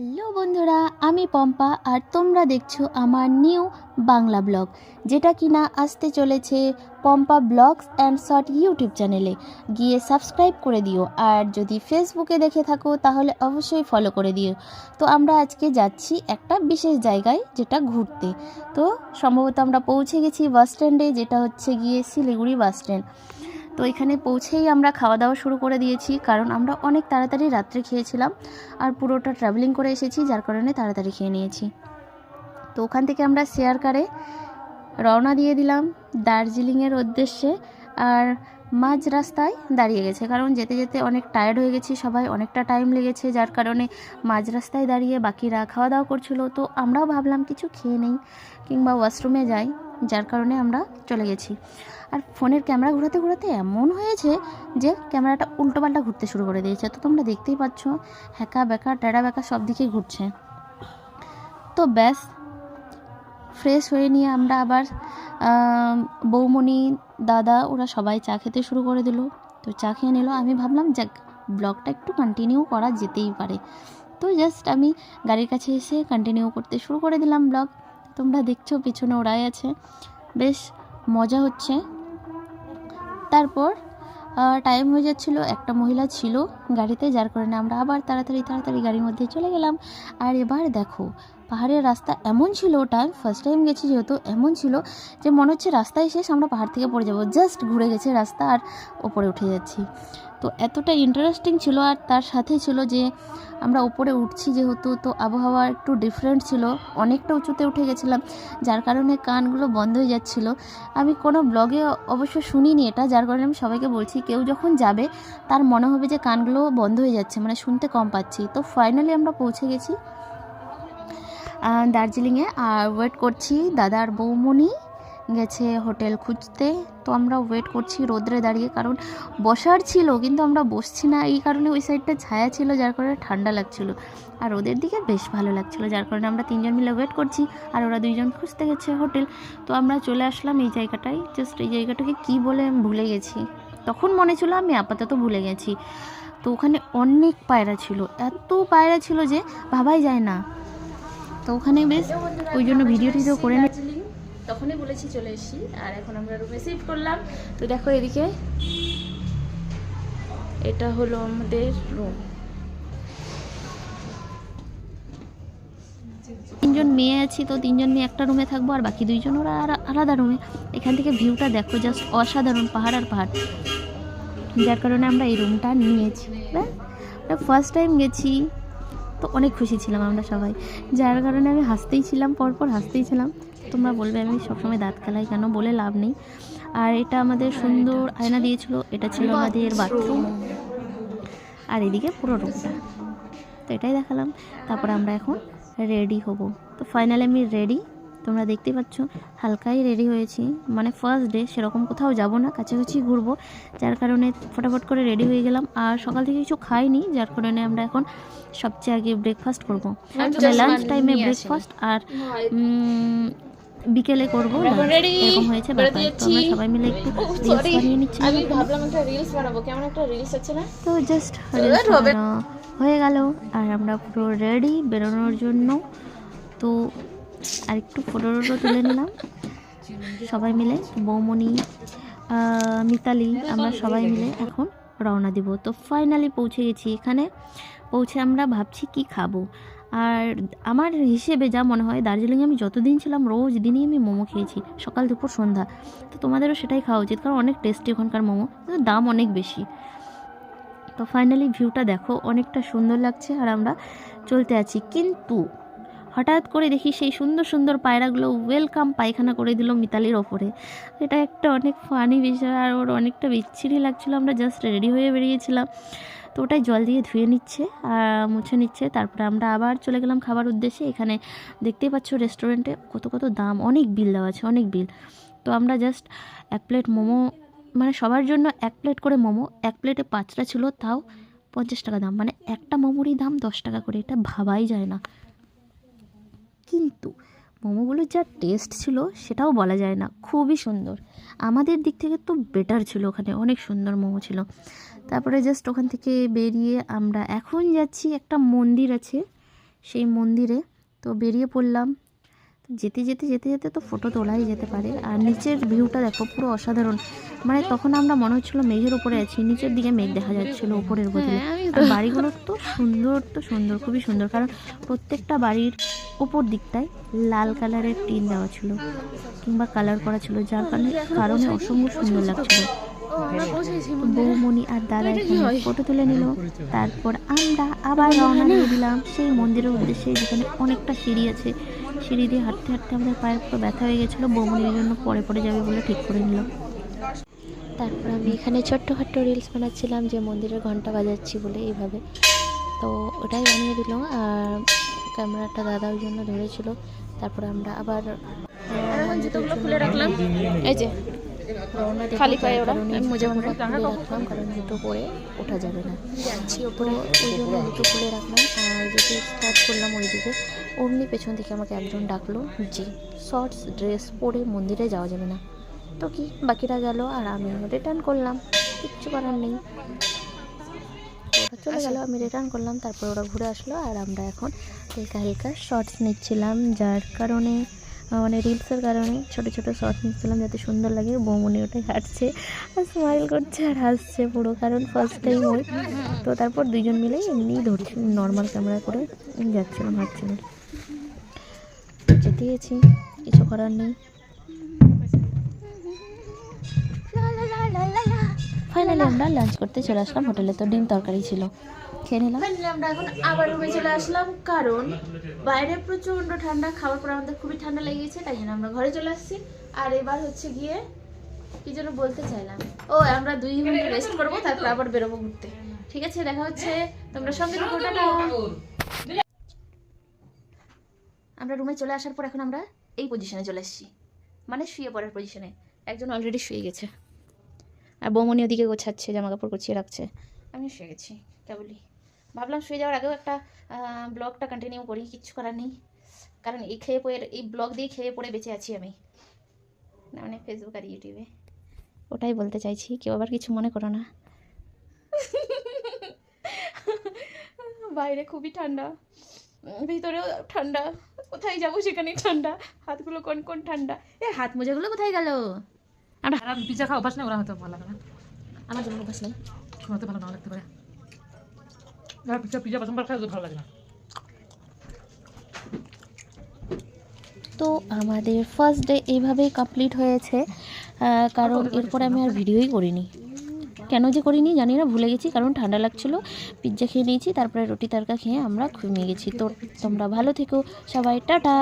Hello বন্ধুরা, আমি পম্পা আর তোমরা দেখছ আমার নিউ বাংলা ব্লগ, যেটা কিনা আসতে চলেছে Pompa blogs and short YouTube চ্যানেলে। গিয়ে সাবস্ক্রাইব করে দিও, আর যদি ফেসবুকে দেখে থাকো তাহলে অবশ্যই ফলো করে দিও। তো আমরা আজকে যাচ্ছি একটা বিশেষ জায়গায়, যেটা ঘুরতে। তো সম্ভবত আমরা পৌঁছে গেছি বাস স্ট্যান্ডে, যেটা হচ্ছে গিয়ে শিলিগুড়ি বাস স্ট্যান্ড। তো এখানে পৌঁছেই আমরা খাওয়া দাওয়া শুরু করে দিয়েছি, কারণ আমরা অনেক তাড়াতাড়ি রাত্রে খেয়েছিলাম আর পুরোটা ট্রাভেলিং করে এসেছি, যার কারণে তাড়াতাড়ি খেয়ে নিয়েছি। তো ওখান থেকে আমরা শেয়ার কারে রওনা দিয়ে দিলাম দার্জিলিংয়ের উদ্দেশ্যে আর মাঝ রাস্তায় দাঁড়িয়ে গেছে, কারণ যেতে যেতে অনেক টায়ার্ড হয়ে গেছি সবাই, অনেকটা টাইম লেগেছে, যার কারণে মাঝ রাস্তায় দাঁড়িয়ে বাকিরা খাওয়া দাওয়া করছিল। তো আমরাও ভাবলাম কিছু খেয়ে নেই কিংবা ওয়াশরুমে যাই। যার কারণে আমরা চলে গেছি। আর ফোনের ক্যামেরা ঘোরাতে ঘোরাতে এমন হয়েছে যে ক্যামেরাটা উল্টোপাল্টা ঘুরতে শুরু করে দিয়েছে। তো তোমরা দেখতেই পাচ্ছ, হ্যাকা ব্যাকা ট্যাড়া ব্যাকা সব দিকেই ঘুরছে। তো ব্যাস ফ্রেশ হয়ে নিয়ে আমরা আবার বৌমণি, দাদা, ওরা সবাই চা খেতে শুরু করে দিল। তো চা খেয়ে নিল। আমি ভাবলাম, যাক, ব্লগটা একটু কন্টিনিউ করা যেতেই পারে। তো জাস্ট আমি গাড়ির কাছে এসে কন্টিনিউ করতে শুরু করে দিলাম ব্লগ। তোমরা দেখছ, পিছনে ওরাই আছে। বেশ, মজা হচ্ছে। তারপর টাইম হয়ে যাচ্ছিল, একটা মহিলা ছিল গাড়িতে, যার কারণে আমরা আবার তাড়াতাড়ি তাড়াতাড়ি গাড়ির মধ্যে চলে গেলাম। আর এবার দেখো পাহাড়ের রাস্তা এমন ছিল ওটা ফার্স্ট টাইম গেছি যেহেতু, এমন ছিল যে মনে হচ্ছে রাস্তায় শেষ আমরা পাহাড় থেকে পড়ে যাব। জাস্ট ঘুরে গেছে রাস্তা আর ওপরে উঠে যাচ্ছি। তো এতটা ইন্টারেস্টিং ছিল আর তার সাথে ছিল যে আমরা উপরে উঠছি যেহেতু, তো আবহাওয়া একটু ডিফারেন্ট ছিল। অনেকটা উঁচুতে উঠে গেছিলাম, যার কারণে কানগুলো বন্ধ হয়ে যাচ্ছিল। আমি কোনো ব্লগে অবশ্য শুনিনি এটা, যার কারণে আমি সবাইকে বলছি, কেউ যখন যাবে, তার মনে হবে যে কানগুলো বন্ধ হয়ে যাচ্ছে মানে শুনতে কম পাচ্ছি। তো ফাইনালি আমরা পৌঁছে গেছি। দার্জিলিংয়ে, আর ওয়েট করছি দাদার বৌমনি গেছে হোটেল খুঁজতে। তো আমরা ওয়েট করছি রোদ্রে দাঁড়িয়ে, কারণ বসার ছিল, কিন্তু আমরা বসছি না। এই কারণে ওই সাইডটা ছায়া ছিল, যার কারণে ঠান্ডা লাগছিল। আর ওদের দিকে বেশ ভালো লাগছিল, যার কারণে আমরা তিনজন মিলে ওয়েট করছি, আর ওরা দুইজন খুঁজতে গেছে হোটেল। তো আমরা চলে আসলাম এই জায়গাটায়। জাস্ট এই জায়গাটাকে কি বলে ভুলে গেছি। তখন মনে ছিল আমি আপাতত ভুলে গেছি। তো ওখানে অনেক পায়রা ছিল, এত পায়রা ছিল যে ভাবাই যায় না। তো ওখানে বেশ ওই জন্য ভিডিও টিডিও করে নি তখনই বলেছি চলে এসি আর এখন আমরা রুমে শিফট করলাম। তো দেখো এদিকে এটা হলো আমাদের রুম তিনজন মেয়ে আছি তো তিনজন মেয়ে একটা রুমে থাকব আর বাকি দুইজন ওরা আলা- আলাদা রুমে এখান থেকে ভিউটা দেখো জাস্ট অসাধারণ পাহাড় আর পাহাড়। যার কারণে আমরা এই রুমটা নিয়েছি। ফার্স্ট টাইম গেছি। তো অনেক খুশি ছিলাম আমরা সবাই। যার কারণে আমি হাসতেই ছিলাম, পরপর হাসতেই ছিলাম। তোমরা বলবে আমি সবসময় দাঁত খেলাই কেন বলে লাভ নেই। আর এটা আমাদের সুন্দর আয়না দিয়েছিল, এটা ছিল আমাদের বাথরুম। আর এদিকে পুরো রুমটা। তো এটাই দেখালাম। তারপর আমরা এখন রেডি হব। তো ফাইনালি আমি রেডি তোমরা দেখতে পাচ্ছ হালকাই রেডি হয়েছি। মানে ফার্স্ট ডে সেরকম কোথাও যাব না কাছাকাছি ঘুরবো। যার কারণে ফটাফট করে রেডি হয়ে গেলাম। আর সকাল থেকে কিছু খাইনি যার কারণে আমরা এখন সবচেয়ে আগে ব্রেকফাস্ট করব। লাঞ্চ টাইমে ব্রেকফাস্ট আর বিকেলে করব। এরকম হয়েছে ব্যাপার। তো আমরা সবাই মিলে একটু রিলস বানিয়ে নিচ্ছি আমি ভাবলাম একটা রিলস বানাবো। কেমন একটা রিলস আছে না? তো জাস্ট হয়ে গেল। আর আমরা পুরো রেডি বেরোনোর জন্য। তো আর একটু ফটো টটো তুলে নিলাম। সবাই মিলে বৌমণি মিতালি, আমরা সবাই মিলে এখন রওনা দিব। তো ফাইনালি পৌঁছে গেছি। এখানে পৌঁছে আমরা ভাবছি কি খাব। আর আমার হিসেবে যা মনে হয়, দার্জিলিংয়ে আমি যতদিন ছিলাম, রোজ দিনই আমি মোমো খেয়েছি। সকাল, দুপুর, সন্ধ্যা। তো তোমাদেরও সেটাই খাওয়া উচিত, কারণ অনেক টেস্টি ওখানকার মোমো, কিন্তু দাম অনেক বেশি। তো ফাইনালি ভিউটা দেখো, অনেকটা সুন্দর লাগছে, আর আমরা চলতে আছি। কিন্তু হঠাৎ করে দেখি সেই সুন্দর সুন্দর পায়রাগুলো ওয়েলকাম পায়খানা করে দিল মিতালির ওপরে। এটা একটা অনেক ফানি বিষয় আর ওর অনেকটা বিচ্ছিরি লাগছিল। আমরা জাস্ট রেডি হয়ে বেরিয়েছিলাম। তো ওটাই জল দিয়ে ধুয়ে নিচ্ছে আর মুছে নিচ্ছে। তারপরে আমরা আবার চলে গেলাম খাবার উদ্দেশ্যে। এখানে দেখতেই পাচ্ছ রেস্টুরেন্টে কত কত দাম, অনেক বিল দেওয়া আছে, অনেক বিল তো আমরা জাস্ট এক প্লেট মোমো মানে সবার জন্য এক প্লেট করে মোমো, এক প্লেটে পাঁচটা ছিল, তাও পঞ্চাশ টাকা দাম। মানে একটা মোমোরই দাম দশ টাকা করে। এটা ভাবাই যায় না। কিন্তু মোমোগুলোর যা টেস্ট ছিল সেটাও বলা যায় না, খুবই সুন্দর। আমাদের দিক থেকে তো বেটার ছিল ওখানে, অনেক সুন্দর মোমো ছিল। তারপরে জাস্ট ওখান থেকে বেরিয়ে আমরা এখন যাচ্ছি একটা মন্দির আছে, সেই মন্দিরে। তো বেরিয়ে পড়লাম যেতে যেতে যেতে যেতে তো ফটো তোলাই যেতে পারে। আর নিচের ভিউটা দেখো পুরো অসাধারণ। মানে তখন আমরা মনে হচ্ছিল মেঘের উপরে আছি নিচের দিকে মেঘ দেখা যাচ্ছিল উপরের বদলে আর বাড়িগুলো তো সুন্দর তো সুন্দর খুবই সুন্দর। কারণ প্রত্যেকটা বাড়ির উপর দিকটায় লাল কালারের টিন দেওয়া ছিল কিংবা কালার করা ছিল যার কারণে কারণে অসম্ভব সুন্দর লাগছিল। বৌমণি আর দাদা এখানে ফটো তুলে নিল। তারপর আমরা আবার রওনা দিয়ে দিলাম। সেই মন্দিরের উদ্দেশ্যে যেখানে অনেকটা সিঁড়ি আছে। সিঁড়ি দিয়ে হাঁটতে হাঁটতে আমাদের পায়ের পুরো ব্যথা হয়ে গেছিল বৌমণির জন্য পরে পরে যাবে বলে ঠিক করে নিলাম। তারপর আমি এখানে ছোট্টখাট্ট রিলস বানাচ্ছিলাম যে মন্দিরের ঘণ্টা বাজাচ্ছি বলে এইভাবে তো ওটাই বানিয়ে দিল আর ক্যামেরাটা দাদার জন্য ধরেছিল। তারপরে আমরা আবার জুতোগুলো খুলে রাখলাম। এই যে খালি পায়ে ওরা, মোজা পরে খুলে রাখলাম কারণ জুতো পরে ওঠা যাবে না। যাচ্ছি ওপরে ওই জন্য জুতো খুলে রাখলাম আর যেতে স্টার্ট করলাম ওইদিকে অমনি পেছন থেকে আমাকে একজন ডাকলো যে শর্টস ড্রেস পরে মন্দিরে যাওয়া যাবে না। তো কি বাকিরা গেল আর আমি রিটার্ন করলাম কিচ্ছু করার নেই। চলে গেল আমি রিটার্ন করলাম তারপর ওরা ঘুরে আসলো আর আমরা এখন হালকা হালকা শর্টস নিচ্ছিলাম যার কারণে মানে রিলসের কারণে ছোট ছোট শর্ট নিচ্ছিলাম যাতে সুন্দর লাগে বৌমনি ওটাই হাঁটছে। আর স্মাইল করছে আর হাসছে পুরো, কারণ ফার্স্ট টাইম ওই। তো তারপর দুইজন মিলে এমনি ধরছি নর্মাল ক্যামেরা করে যাচ্ছিলাম, হাঁটছিলাম। যেতে গেছি কিছু করার নেই। ফাইনালি আমরা লাঞ্চ করতে চলে আসলাম হোটেলে তো ডিম তরকারি ছিল। খেয়ে নিলাম। আমরা এখন আবার রুমে চলে আসলাম, কারণ বাইরে প্রচণ্ড ঠান্ডা আমাদের খুবই ঠান্ডা লেগে গেছে তাই জন্য আমরা ঘরে চলে আসছি। আর এবার হচ্ছে গিয়ে, কি যেন বলতে চাইলাম? ও, আমরা দুই রেস্ট করব, তারপর আবার বেরোবো ঘুরতে। ঠিক আছে, দেখা হচ্ছে। তোমরা সঙ্গে আমরা রুমে চলে আসার পর এখন আমরা এই পজিশনে চলে এসেছি। মানে শুয়ে পড়ার পজিশনে একজন অলরেডি শুয়ে গেছে। আর বৌমনি ওদিকে গোছাচ্ছে জামা কাপড় গুছিয়ে রাখছে। আমি শুয়ে গেছি, কেবলই। ভাবলাম শুয়ে যাওয়ার আগেও একটা ব্লগটা কন্টিনিউ করি কিচ্ছু করার নেই। কারণ এই খেয়ে পড়ে এই ব্লগ দিয়ে খেয়ে পড়ে বেঁচে আছি আমি। না মানে ফেসবুক আর ইউটিউবে ওটাই বলতে চাইছি কেউ আবার কিছু মনে করো না। বাইরে খুবই ঠান্ডা। ভিতরেও ঠান্ডা কোথায় যাব সেখানে ঠান্ডা? হাতগুলো কোন কোন ঠান্ডা? এ হাত মোজাগুলো কোথায় গেল? যারা পিজা খাওয়া অভ্যাস নেই ওরা হয়তো ভালো লাগে না। আমার জন্য অভ্যাস নেই। শোনাতে ভালো না লাগতে পারে পিজা পিজা করে খায় ভালো লাগে না। তো আমাদের ফার্স্ট ডে এইভাবেই কমপ্লিট হয়েছে কারণ এরপরে আমি আর ভিডিওই করিনি। কেন যে করিনি জানি না ভুলে গেছি কারণ ঠান্ডা লাগছিল। পিৎজা খেয়ে নিয়েছি তারপরে রুটি তরকা খেয়ে আমরা ঘুমিয়ে গেছি। তো তোমরা ভালো থেকো সবাই টাটা।